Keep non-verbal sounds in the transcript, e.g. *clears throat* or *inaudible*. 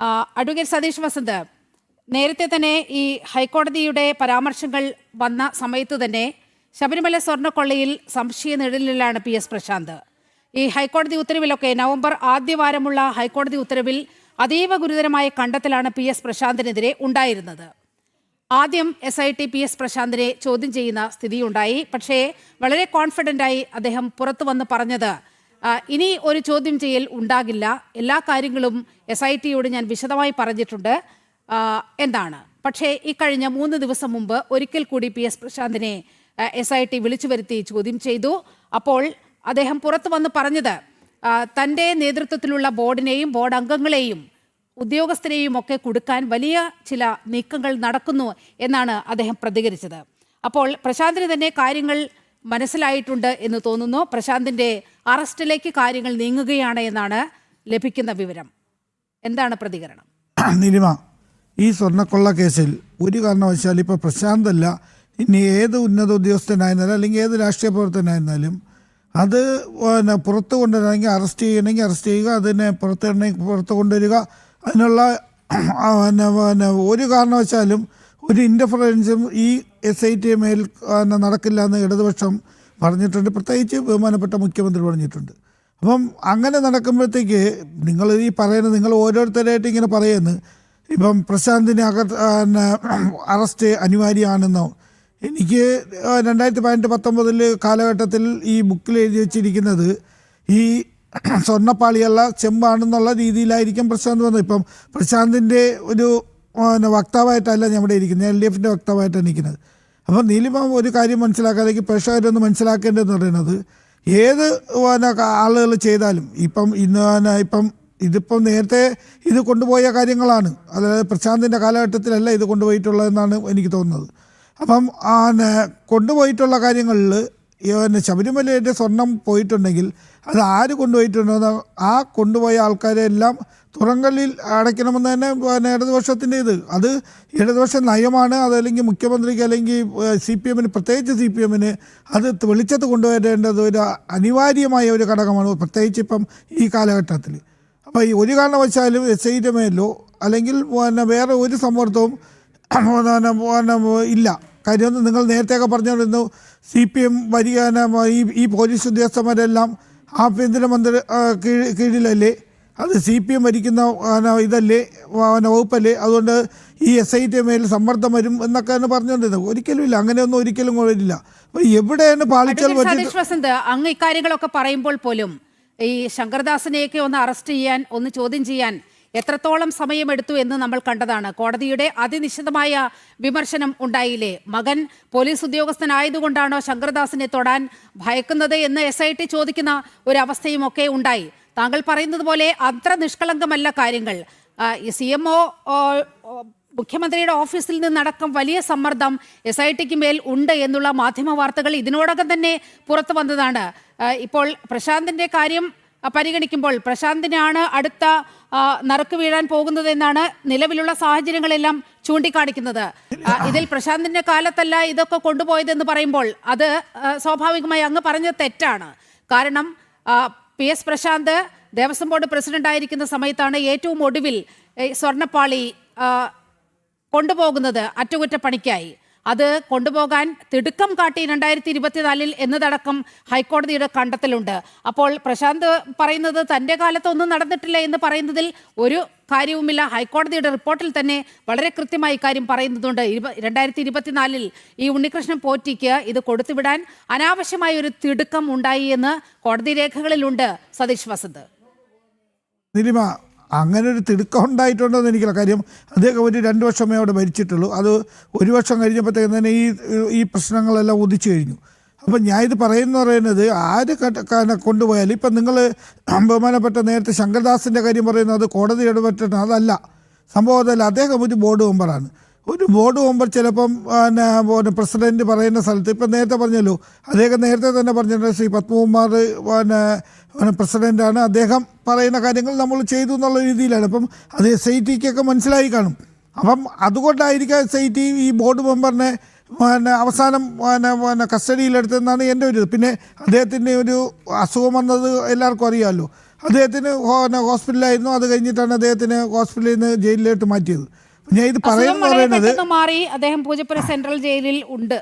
Advocate Satheesh Vasant നേരത്തെ തന്നെ ഈ ഹൈക്കോടതിയുടെ പരാമർശങ്ങൾ വന്ന സമയത്ത് തന്നെ ശബരിമല സ്വർണക്കൊള്ളയിൽ സംശയ നിഴലിലാണ് പി എസ് പ്രശാന്ത്. ഈ ഹൈക്കോടതി ഉത്തരവിലൊക്കെ നവംബർ ആദ്യവാരമുള്ള ഹൈക്കോടതി ഉത്തരവിൽ അതീവ ഗുരുതരമായ കണ്ടെത്തലാണ് പി എസ് പ്രശാന്തിനെതിരെ ഉണ്ടായിരുന്നത്. ആദ്യം S I T P S പ്രശാന്തിനെ ചോദ്യം ചെയ്യുന്ന സ്ഥിതിയുണ്ടായി. പക്ഷേ വളരെ കോൺഫിഡന്റായി അദ്ദേഹം പുറത്തു വന്ന് പറഞ്ഞത് ഇനി ഒരു ചോദ്യം ചെയ്യൽ ഉണ്ടാകില്ല. എല്ലാ കാര്യങ്ങളും എസ് ഐ ടിയോട് ഞാൻ വിശദമായി പറഞ്ഞിട്ടുണ്ട്. എന്താണ്? പക്ഷേ ഇക്കഴിഞ്ഞ മൂന്ന് ദിവസം മുമ്പ് ഒരിക്കൽ കൂടി പി എസ് പ്രശാന്തിനെ എസ് ഐ ടി വിളിച്ചു വരുത്തി ചോദ്യം ചെയ്തു. അപ്പോൾ അദ്ദേഹം പുറത്തു വന്ന് പറഞ്ഞത് തന്റെ നേതൃത്വത്തിലുള്ള ബോർഡിനെയും ബോർഡ് അംഗങ്ങളെയും ഉദ്യോഗസ്ഥരെയും ഒക്കെ കൊടുക്കാൻ വലിയ ചില നീക്കങ്ങൾ നടക്കുന്നു എന്നാണ് അദ്ദേഹം പ്രതികരിച്ചത്. അപ്പോൾ പ്രശാന്തിന് തന്നെ കാര്യങ്ങൾ മനസ്സിലായിട്ടുണ്ട് എന്ന് തോന്നുന്നു. പ്രശാന്തിന്റെ അറസ്റ്റിലേക്ക് കാര്യങ്ങൾ നീങ്ങുകയാണ് എന്നാണ് ലഭിക്കുന്ന വിവരം. എന്താണ് പ്രതികരണം? *clears throat* നിലിമ ഈ സ്വർണക്കൊള്ള കേസിൽ ഒരു കാരണവശാൽ ഇപ്പോൾ പ്രശാന്തല്ല. ഇനി ഏത് ഉന്നത ഉദ്യോഗസ്ഥനായിരുന്നാലും അല്ലെങ്കിൽ ഏത് രാഷ്ട്രീയ പ്രവർത്തനായിരുന്നാലും അത് പിന്നെ പുറത്ത് കൊണ്ടുവരണമെങ്കിൽ അറസ്റ്റ് ചെയ്യണമെങ്കിൽ അറസ്റ്റ് ചെയ്യുക അതിനെ പുറത്തിടണമെങ്കിൽ പുറത്ത് കൊണ്ടുവരിക. അതിനുള്ള *clears throat* പിന്നെ ഒരു കാരണവശാലും ഒരു ഇന്റർഫറൻസും ഈ എസ് ഐ ടി മേൽ നടക്കില്ല എന്ന് ഇടതുപക്ഷം പറഞ്ഞിട്ടുണ്ട്. പ്രത്യേകിച്ച് ബഹുമാനപ്പെട്ട മുഖ്യമന്ത്രി പറഞ്ഞിട്ടുണ്ട്. അപ്പം അങ്ങനെ നടക്കുമ്പോഴത്തേക്ക് നിങ്ങൾ ഈ പറയുന്നത് നിങ്ങൾ ഓരോരുത്തരായിട്ട് ഇങ്ങനെ പറയുന്നു. ഇപ്പം പ്രശാന്തിനെ അക അറസ്റ്റ് അനിവാര്യമാണെന്നോ. എനിക്ക് രണ്ടായിരത്തി പതിനെട്ട് പത്തൊമ്പതിൽ കാലഘട്ടത്തിൽ ഈ ബുക്കിൽ എഴുതി വെച്ചിരിക്കുന്നത് ഈ *clears throat* സ്വർണപ്പാളിയല്ല ചെമ്പാണെന്നുള്ള രീതിയിലായിരിക്കും പ്രശാന്ത് വന്നത്. ഇപ്പം പ്രശാന്തിന്റെ ഒരു വക്താവായിട്ടല്ല ഇവിടെ ഇരിക്കുന്നത്. എൽ ഡി എഫിന്റെ വക്താവായിട്ടാണ് ഇരിക്കുന്നത്. അപ്പം നീലിമ ഒരു കാര്യം മനസ്സിലാക്കാതെ പ്രേക്ഷകരൊന്ന് മനസ്സിലാക്കേണ്ടതെന്ന് പറയുന്നത് ഏത് ആളുകൾ ചെയ്താലും ഇപ്പം ഇന്ന് ഇപ്പം ഇതിപ്പം നേരത്തെ ഇത് കൊണ്ടുപോയ കാര്യങ്ങളാണ്. അതായത് പ്രശാന്തിന്റെ കാലഘട്ടത്തിലല്ല ഇത് കൊണ്ടുപോയിട്ടുള്ളതെന്നാണ് എനിക്ക് തോന്നുന്നത്. അപ്പം കൊണ്ടുപോയിട്ടുള്ള കാര്യങ്ങളിൽ ശബരിമലയുടെ സ്വർണം പോയിട്ടുണ്ടെങ്കിൽ അത് ആര് കൊണ്ടുപോയിട്ടുണ്ടോ ആ കൊണ്ടുപോയ ആൾക്കാരെ എല്ലാം തുറങ്കലിൽ അടയ്ക്കണമെന്ന് തന്നെ പിന്നെ ഇടതുപക്ഷത്തിന്റെ ഇത്. അത് ഇടതുപക്ഷ നയമാണ്. അതല്ലെങ്കിൽ മുഖ്യമന്ത്രിക്ക് അല്ലെങ്കിൽ സി പി എമ്മിന് പ്രത്യേകിച്ച് സി പി എമ്മിന് അത് വെളിച്ചത്ത് കൊണ്ടുവരേണ്ടത് ഒരു അനിവാര്യമായ ഒരു ഘടകമാണ് പ്രത്യേകിച്ച് ഇപ്പം ഈ കാലഘട്ടത്തിൽ. അപ്പോൾ ഈ ഒരു കാരണവശാലും എസ് ഐയുടെ മേലോ അല്ലെങ്കിൽ പിന്നെ വേറെ ഒരു സമ്മർദ്ദവും *clears throat* ഇല്ല. കാര്യം നിങ്ങൾ നേരത്തെയൊക്കെ പറഞ്ഞുകൊണ്ടിരുന്നു സി പി എം വരിക ഈ ഈ പോലീസ് ഉദ്യോഗസ്ഥന്മാരെല്ലാം ആഭ്യന്തരമന്ത്രി കീഴ് കീഴിലല്ലേ? അത് സി പി എം ഭരിക്കുന്ന ഇതല്ലേ? വകുപ്പല്ലേ? അതുകൊണ്ട് ഈ എസ് ഐ ടി മേൽ സമ്മർദ്ദം വരും എന്നൊക്കെയാണ് പറഞ്ഞുകൊണ്ടിരുന്നത്. ഒരിക്കലും ഇല്ല. അങ്ങനെയൊന്നും ഒരിക്കലും വരില്ല അപ്പോൾ എവിടെയാണ് പാളിച്ചാൽ അഡ്വക്കേറ്റ് പറ്റി സതീഷ് വസന്ത് അങ്ങ് ഇക്കാര്യങ്ങളൊക്കെ പറയുമ്പോൾ പോലും ഈ ശങ്കർദാസിനെയൊക്കെ ഒന്ന് അറസ്റ്റ് ചെയ്യാൻ ഒന്ന് ചോദ്യം ചെയ്യാൻ എത്രത്തോളം സമയമെടുത്തു എന്ന് നമ്മൾ കണ്ടതാണ്. കോടതിയുടെ അതിനിശ്ചിതമായ വിമർശനം ഉണ്ടായില്ലേ? മകൻ പോലീസ് ഉദ്യോഗസ്ഥനായതുകൊണ്ടാണോ ശങ്കർദാസിനെ തൊടാൻ ഭയക്കുന്നത് എന്ന് എസ് ഐ ടി ചോദിക്കുന്ന ഒരവസ്ഥയും ഒക്കെ ഉണ്ടായി. താങ്കൾ പറയുന്നത് പോലെ അത്ര നിഷ്കളങ്കമല്ല കാര്യങ്ങൾ. സി എം ഒ മുഖ്യമന്ത്രിയുടെ ഓഫീസിൽ നിന്നടക്കം വലിയ സമ്മർദ്ദം എസ് ഐ ടിക്ക് മേൽ ഉണ്ട് എന്നുള്ള മാധ്യമ വാർത്തകൾ ഇതിനോടകം തന്നെ പുറത്തു വന്നതാണ്. ഇപ്പോൾ പ്രശാന്തിന്റെ കാര്യം പരിഗണിക്കുമ്പോൾ പ്രശാന്തിനാണ് അടുത്ത നറുക്ക് വീഴാൻ പോകുന്നത് എന്നാണ് നിലവിലുള്ള സാഹചര്യങ്ങളെല്ലാം ചൂണ്ടിക്കാണിക്കുന്നത്. ഇതിൽ പ്രശാന്തിന്റെ കാലത്തല്ല ഇതൊക്കെ കൊണ്ടുപോയതെന്ന് പറയുമ്പോൾ അത് സ്വാഭാവികമായി അങ്ങ് പറഞ്ഞത് തെറ്റാണ്. കാരണം P S Prashanth Devaswom board president ആയിരിക്കുന്ന സമയത്താണ് ഏറ്റവും ഒടുവിൽ സ്വർണപ്പാളി കൊണ്ടുപോകുന്നത് അറ്റകുറ്റപ്പണിക്കായി. അത് കൊണ്ടുപോകാൻ തിടുക്കം കാട്ടി രണ്ടായിരത്തി ഇരുപത്തിനാലിൽ എന്നതടക്കം ഹൈക്കോടതിയുടെ കണ്ടെത്തലുണ്ട്. അപ്പോൾ പ്രശാന്ത് പറയുന്നത് തന്റെ കാലത്തൊന്നും നടന്നിട്ടില്ല എന്ന് പറയുന്നതിൽ ഒരു കാര്യവുമില്ല. ഹൈക്കോടതിയുടെ റിപ്പോർട്ടിൽ തന്നെ വളരെ കൃത്യമായി കാര്യം പറയുന്നതുണ്ട്. രണ്ടായിരത്തി ഇരുപത്തിനാലിൽ ഈ ഉണ്ണികൃഷ്ണൻ പോറ്റിക്ക് ഇത് കൊടുത്തുവിടാൻ അനാവശ്യമായ ഒരു തിടുക്കം ഉണ്ടായി എന്ന് കോടതി രേഖകളിലുണ്ട് സതീഷ് വസന്ത്. നിലിമ അങ്ങനെ ഒരു തിടുക്കം ഉണ്ടായിട്ടുണ്ടോ എന്ന് എനിക്കില്ല കാര്യം അദ്ദേഹം ഒരു രണ്ട് വർഷമേ അവിടെ മരിച്ചിട്ടുള്ളൂ. അത് ഒരു വർഷം കഴിഞ്ഞപ്പോഴത്തേക്കും തന്നെ ഈ ഈ പ്രശ്നങ്ങളെല്ലാം ഉദിച്ചു കഴിഞ്ഞു. അപ്പം ഞാൻ ഇത് പറയുന്ന പറയുന്നത് ആര് കൊണ്ടുപോയാലും ഇപ്പം നിങ്ങൾ ബഹുമാനപ്പെട്ട നേരത്തെ ശങ്കർദാസിന്റെ കാര്യം പറയുന്നത് കോടതി ഇടപെട്ടിട്ട് അതല്ല. സംഭവം അദ്ദേഹം ഒരു ബോർഡ് മെമ്പറാണ്. ഒരു ബോർഡ് പോകുമ്പോൾ ചിലപ്പം പിന്നെ പ്രസിഡന്റ് പറയുന്ന സ്ഥലത്ത് ഇപ്പം നേരത്തെ പറഞ്ഞല്ലോ അദ്ദേഹം നേരത്തെ തന്നെ പറഞ്ഞിട്ടുണ്ട് ശ്രീ പത്മകുമാർ പിന്നെ പ്രസിഡന്റാണ് അദ്ദേഹം പറയുന്ന കാര്യങ്ങൾ നമ്മൾ ചെയ്തു എന്നുള്ള രീതിയിലാണ്. അപ്പം അത് എസ് ഐ ടിക്കൊക്കെ മനസ്സിലായി കാണും. അപ്പം അതുകൊണ്ടായിരിക്കാം എസ് ഐ ടി ഈ ബോർഡ് മെമ്പറിനെ പിന്നെ അവസാനം പിന്നെ പിന്നെ കസ്റ്റഡിയിലെടുത്തെന്നാണ് എന്റെ ഒരു പിന്നെ അദ്ദേഹത്തിന്റെ ഒരു അസുഖം വന്നത് എല്ലാവർക്കും അറിയാമല്ലോ. അദ്ദേഹത്തിന് ഹോസ്പിറ്റലായിരുന്നു. അത് കഴിഞ്ഞിട്ടാണ് അദ്ദേഹത്തിന് ഹോസ്പിറ്റലിൽ നിന്ന് ജയിലിലോട്ട് മാറ്റിയത്. ഞാൻ ഇത് പറയുന്നത് മാറി അദ്ദേഹം പൂജപ്പുര സെൻട്രൽ ജയിലിൽ ഉണ്ട്.